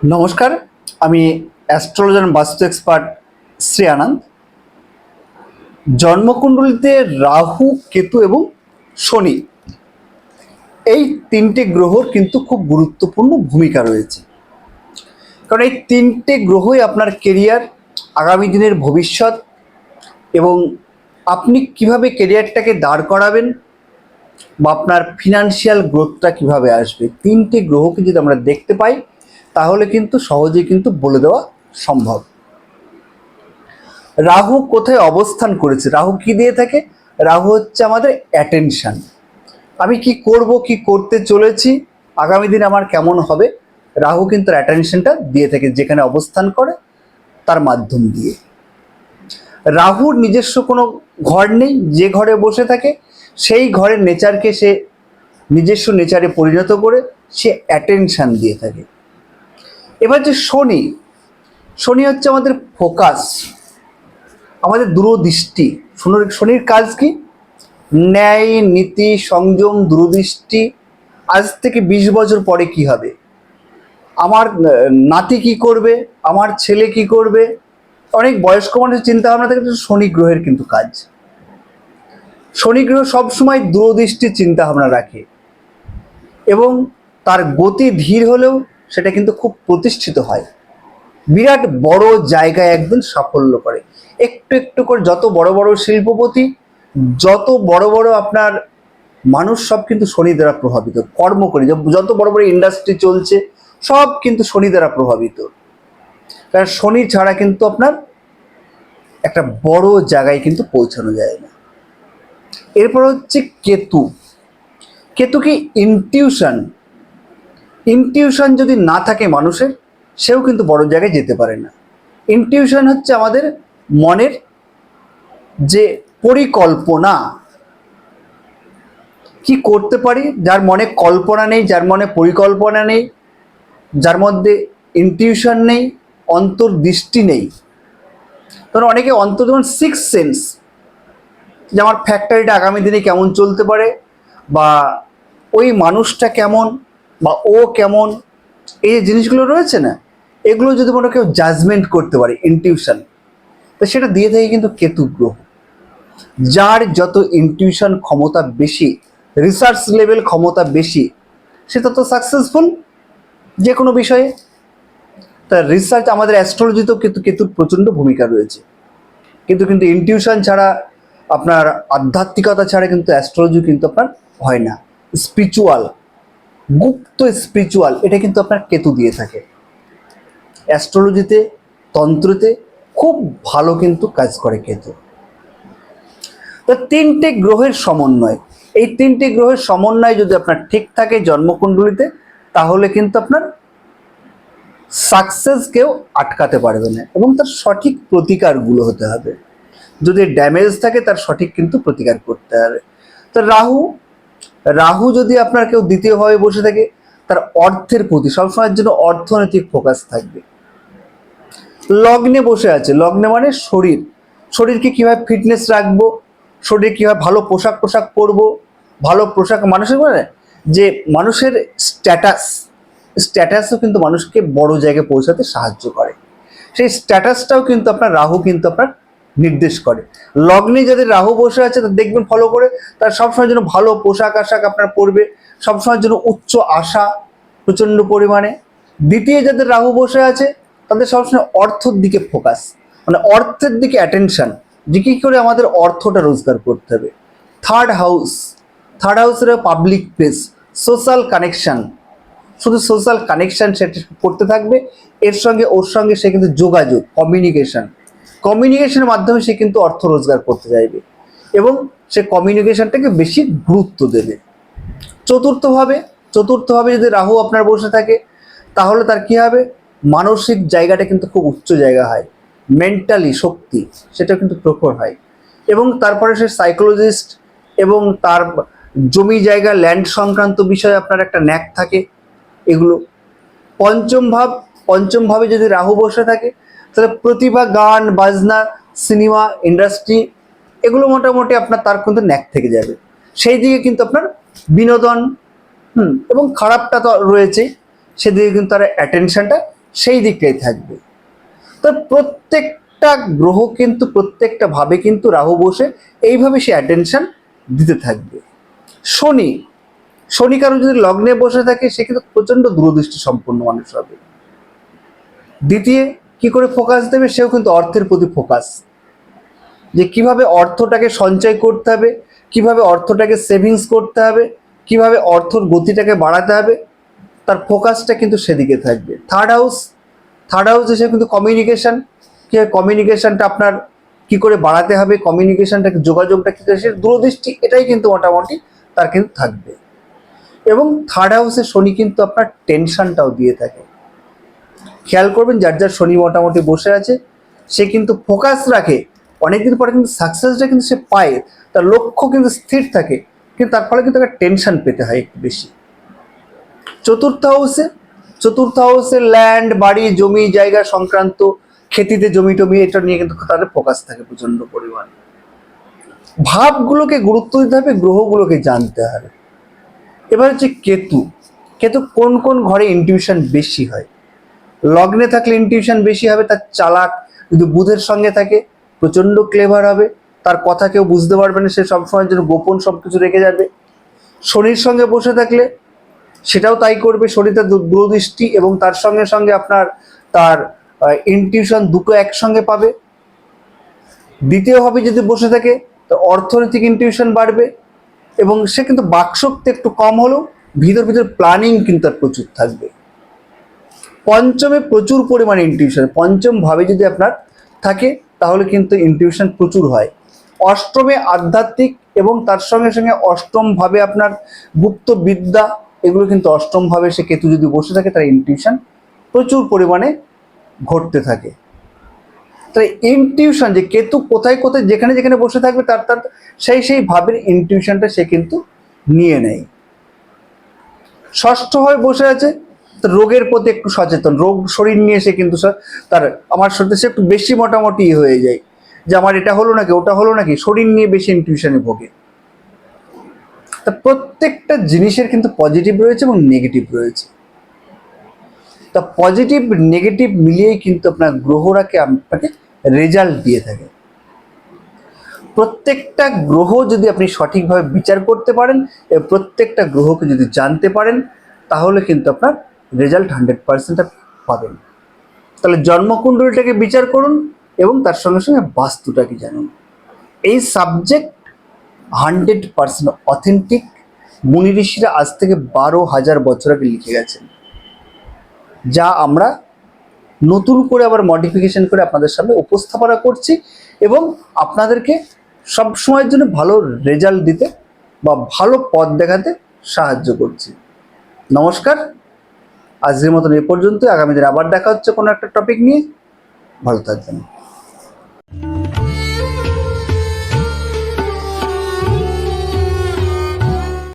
নমস্কার, আমি অ্যাস্ট্রোলজার বাস্তু এক্সপার্ট শ্রী আনন্দ। জন্মকুণ্ডলিতে রাহু, কেতু এবং শনি এই তিনটে গ্রহর কিন্তু খুব গুরুত্বপূর্ণ ভূমিকা রয়েছে। কারণ এই তিনটে গ্রহই আপনার কেরিয়ার আগামী দিনের ভবিষ্যৎ এবং আপনি কীভাবে কেরিয়ারটাকে দাঁড় করাবেন বা আপনার ফিনান্সিয়াল গ্রোথটা কীভাবে আসবে। তিনটে গ্রহকে যদি আমরা দেখতে পাই কিন্তু সহজেই কিন্তু বলে দেওয়া সম্ভব। রাহু কোথায় অবস্থান করেছে? রাহু কি দিয়ে থাকে? রাহু হচ্ছে আমাদের অ্যাটেনশান আমি কি করব, কি করতে চলেছি, আগামী দিন আমার কেমন হবে? রাহু কিন্তু অ্যাটেনশনটা দিয়ে থাকে, যেখানে অবস্থান করে, তার মাধ্যম দিয়ে। রাহুর নিজস্ব কোনো ঘর নেই, যে ঘরে বসে থাকে, সেই ঘরের নেচারকে সে নিজস্ব নেচারে পরিণত করে, সে অ্যাটেনশান দিয়ে থাকে। এবার যে শনি শনি হচ্ছে আমাদের ফোকাস আমাদের দূরদৃষ্টি। শনির শনির কাজ কি? ন্যায়, নীতি, সংযম, দূরদৃষ্টি। আজ থেকে বিশ বছর পরে কি হবে? আমার নাতি কি করবে? আমার ছেলে কি করবে? অনেক বয়স্ক মানুষের চিন্তা ভাবনা থেকে শনি গ্রহের কিন্তু কাজ। শনি গ্রহ সবসময় দূরদৃষ্টির চিন্তা ভাবনা রাখে এবং তার গতি ধীর হলেও সেটা কিন্তু খুব প্রতিষ্ঠিত হয়। বিরাট বড় জায়গায় একদিন সাফল্য করে। একটু একটু করে যত বড় বড় শিল্পপতি, যত বড় বড় আপনার মানুষ সব কিন্তু শনি দ্বারা প্রভাবিত। কর্ম করে, যত বড় বড় ইন্ডাস্ট্রি চলছে, সব কিন্তু শনি দ্বারা প্রভাবিত। কারণ শনি ছাড়া কিন্তু আপনার একটা বড় জায়গায় কিন্তু পৌঁছানো যায় না। এরপর হচ্ছে কেতু। কেতু কি ইনটিউশন ইনটিউশন যদি না থাকে মানুষের, সেও কিন্তু বড় জায়গায় যেতে পারে না। ইনটিউশন হচ্ছে আমাদের মনের যে পরিকল্পনা। কি করতে পারি, যার মনে কল্পনা নেই, যার মনে পরিকল্পনা নেই, যার মধ্যে ইনটিউশন নেই, অন্তর্দৃষ্টি নেই। কারণ অনেকে অন্তর, যেমন সিক্স সেন্স যে আমার ফ্যাক্টরিটা আগামী দিনে কেমন চলতে পারে, বা ওই মানুষটা কেমন বা ও কেমন, এই যে জিনিসগুলো রয়েছে না, এগুলো যদি মনে কেউ জাজমেন্ট করতে পারে ইনটিউশন তো সেটা দিয়ে থাকে কিন্তু কেতু গ্রহ। যার যত ইনটিউশন ক্ষমতা বেশি রিসার্চ লেভেল ক্ষমতা বেশি, সে তত সাকসেসফুল যে কোনো বিষয়ে। তার রিসার্চ আমাদের অ্যাস্ট্রোলজিতেও কিন্তু কেতুর প্রচণ্ড ভূমিকা রয়েছে। কিন্তু কিন্তু ইনটিউশন ছাড়া আপনার আধ্যাত্মিকতা ছাড়া কিন্তু অ্যাস্ট্রোলজি কিন্তু আপনার হয় না। স্পিরিচুয়াল গুপ্ত স্পিরিচুয়াল এটা কিন্তু আপনার কেতু দিয়ে থাকে। অ্যাস্ট্রোলজিতে তন্ত্রতে খুব ভালো কিন্তু কাজ করে কেতু। তো তিনটে গ্রহের সমন্বয়। এই তিনটে গ্রহের সমন্বয় যদি আপনার ঠিক থাকে জন্মকুণ্ডলিতে, তাহলে কিন্তু আপনার সাকসেস কেউ আটকাতে পারবে না এবং তার সঠিক প্রতিকারগুলো হতে হবে। যদি ড্যামেজ থাকে, তার সঠিক কিন্তু প্রতিকার করতে হবে। তো রাহু রাহু যদি আপনার কেউ দ্বিতীয়ভাবে বসে থাকে, তার অর্থের প্রতি সবসময়ের জন্য অর্থনৈতিক ফোকাস থাকবে। লগ্নে বসে আছে, লগ্নে মানে শরীর। শরীরকে কীভাবে ফিটনেস রাখব, শরীর কীভাবে ভালো পোশাক পোশাক পরবো, ভালো পোশাক মানুষের মানে যে মানুষের স্ট্যাটাস স্ট্যাটাসও কিন্তু মানুষকে বড় জায়গায় পৌঁছাতে সাহায্য করে। সেই স্ট্যাটাসটাও কিন্তু আপনার, রাহু কিন্তু আপনার নির্দেশ করে। লগ্নে যাদের রাহু বসে আছে, তা দেখবেন ফলো করে তার সবসময় জন্য ভালো পোশাক আশাক আপনার পরবে, সবসময়ের জন্য উচ্চ আশা প্রচণ্ড পরিমাণে। দ্বিতীয় যাদের রাহু বসে আছে তাদের সবসময় অর্থর দিকে ফোকাস মানে অর্থের দিকে অ্যাটেনশন যে কী করে আমাদের অর্থটা রোজগার করতে হবে। থার্ড হাউস থার্ড হাউসের পাবলিক প্লেস সোশ্যাল কানেকশান শুধু সোশ্যাল কানেকশান সেটা করতে থাকবে, এর সঙ্গে ওর সঙ্গে সে কিন্তু যোগাযোগ কমিউনিকেশন কমিউনিকেশনের মাধ্যমে সে কিন্তু অর্থ রোজগার করতে চাইবে এবং সে কমিউনিকেশনটাকে বেশি গুরুত্ব দেবে। চতুর্থভাবে চতুর্থভাবে যদি রাহু আপনার বসে থাকে, তাহলে তার কি হবে? মানসিক জায়গাটা কিন্তু খুব উচ্চ জায়গা হয়। মেন্টালি শক্তি সেটা কিন্তু প্রখর হয়। এবং তারপরে সে সাইকোলজিস্ট এবং তার জমি জায়গা ল্যান্ড সংক্রান্ত বিষয়ে আপনার একটা ন্যাক থাকে। এগুলো পঞ্চম ভাব, পঞ্চম ভাবে যদি রাহু বসে থাকে তাহলে প্রতিভা, গান, বাজনা, সিনেমা, ইন্ডাস্ট্রি, এগুলো মোটামুটি আপনার তার কিন্তু ন্যাক থেকে যাবে। সেই দিকে কিন্তু আপনার বিনোদন, হুম, এবং খারাপটা তো রয়েছে, সেদিকে কিন্তু তার অ্যাটেনশনটা সেই দিকটাই থাকবে। তো প্রত্যেকটা গ্রহ কিন্তু, প্রত্যেকটা ভাবে কিন্তু রাহু বসে এইভাবে সে অ্যাটেনশন দিতে থাকবে। শনি শনি কারণ যদি লগ্নে বসে থাকে, সে কিন্তু প্রচণ্ড দূরদৃষ্টি সম্পন্ন মানুষ হবে। দ্বিতীয় কি করে ফোকাস দেবে? সেও কিন্তু অর্থের প্রতি ফোকাস যে কীভাবে অর্থটাকে সঞ্চয় করতে হবে, কীভাবে অর্থটাকে সেভিংস করতে হবে, কীভাবে অর্থর গতিটাকে বাড়াতে হবে, তার ফোকাসটা কিন্তু সেদিকে থাকবে। থার্ড হাউস থার্ড হাউস হিসেবে কিন্তু কমিউনিকেশান কীভাবে কমিউনিকেশনটা আপনার কি করে বাড়াতে হবে কমিউনিকেশনটাকে যোগাযোগটা কী করে দূরদৃষ্টি, এটাই কিন্তু মোটামুটি তার কিন্তু থাকবে। এবং থার্ড হাউসে শনি কিন্তু আপনার টেনশনটাও দিয়ে থাকে। খেয়াল করবেন, যার যার শনি মোটামুটি বসে আছে, সে কিন্তু ফোকাস রাখে। অনেকদিন পরে কিন্তু সাকসেসটা কিন্তু সে পায়, তার লক্ষ্য কিন্তু স্থির থাকে, কিন্তু তার ফলে কিন্তু একটা টেনশন পেতে হয় একটু বেশি। চতুর্থ হাউসে চতুর্থ হাউসে ল্যান্ড বাড়ি, জমি, জায়গা সংক্রান্ত, খেতিতে জমি টমি, এটা নিয়ে কিন্তু তাদের ফোকাস থাকে প্রচণ্ড পরিমাণে। ভাবগুলোকে গুরুত্ব দিতে হবে, গ্রহগুলোকে জানতে হবে। এবার হচ্ছে কেতু। কেতু কোন কোন ঘরে ইনটিউশন বেশি হয়? লগ্নে থাকলে ইনটিউশন বেশি হবে, তার চালাক যদি বুধের সঙ্গে থাকে প্রচণ্ড ক্লেভার হবে, তার কথা কেউ বুঝতে পারবে না, সে সবসময়ের জন্য গোপন সব কিছু রেখে যাবে। শনির সঙ্গে বসে থাকলে সেটাও তাই করবে শরীরটা দূ- দূরদৃষ্টি এবং তার সঙ্গে সঙ্গে আপনার তার ইনটিউশন দুটো একসঙ্গে পাবে। দ্বিতীয়ভাবে যদি বসে থাকে, তো অর্থনৈতিক ইনটিউশন বাড়বে এবং সে কিন্তু বাকশক্তি একটু কম হলেও ভিতর ভিতর প্ল্যানিং কিন্তু তার প্রচুর থাকবে। পঞ্চমে প্রচুর পরিমাণে ইনটিউশন পঞ্চম ভাবে যদি আপনার থাকে, তাহলে কিন্তু ইনটিউশন প্রচুর হয়। অষ্টমে আধ্যাত্মিক এবং তার সঙ্গে সঙ্গে অষ্টম ভাবে আপনার গুপ্ত বিদ্যা, এগুলো কিন্তু অষ্টম ভাবে সে কেতু যদি বসে থাকে, তার ইনটিউশন প্রচুর পরিমাণে ঘটতে থাকে। তাই ইনটিউশন যে কেতু কোথায় কোথায়, যেখানে যেখানে বসে থাকবে, তার তার সেই সেই ভাবের ইনটিউশনটা সে কিন্তু নিয়ে নেয়। ষষ্ঠ হয়ে বসে আছে তো রোগের প্রতি একটু সচেতন। রোগ শরীর নিয়ে সে কিন্তু তার, আমার শরীরে সে একটু বেশি মোটামুটি হয়ে যায়। যে আমার এটা হলো নাকি, ওটা হলো নাকি, শরীর নিয়ে বেশি ইনটিউশনে ভোগে। তা প্রত্যেকটা জিনিসের কিন্তু পজিটিভ রয়েছে এবং নেগেটিভ রয়েছে। তা পজিটিভ নেগেটিভ মিলিয়েই কিন্তু আপনার গ্রহরাকে আপনাকে রেজাল্ট দিয়ে থাকে। প্রত্যেকটা গ্রহ যদি আপনি সঠিকভাবে বিচার করতে পারেন প্রত্যেকটা গ্রহকে যদি জানতে পারেন, তাহলে কিন্তু আপনার রেজাল্ট হান্ড্রেড পার্সেন্ট পাবেন। তাহলে জন্মকুণ্ডলীটাকে বিচার করুন এবং তার সঙ্গে সঙ্গে বাস্তুটাকে জানুন। এই সাবজেক্ট হান্ড্রেড পার্সেন্ট অথেন্টিক। মুনি ঋষিরা আজ থেকে বারো হাজার বছর আগে লিখে গেছেন। যা আমরা নতুন করে আবার মডিফিকেশন করে আপনাদের সামনে উপস্থাপনা করছি এবং আপনাদেরকে সব সময়ের জন্য ভালো রেজাল্ট দিতে বা ভালো পথ দেখাতে সাহায্য করছি। নমস্কার আজকের মতন এ পর্যন্ত আগামী দিন আবার দেখা হচ্ছে কোনো একটা টপিক নিয়ে। ভালো থাকবেন।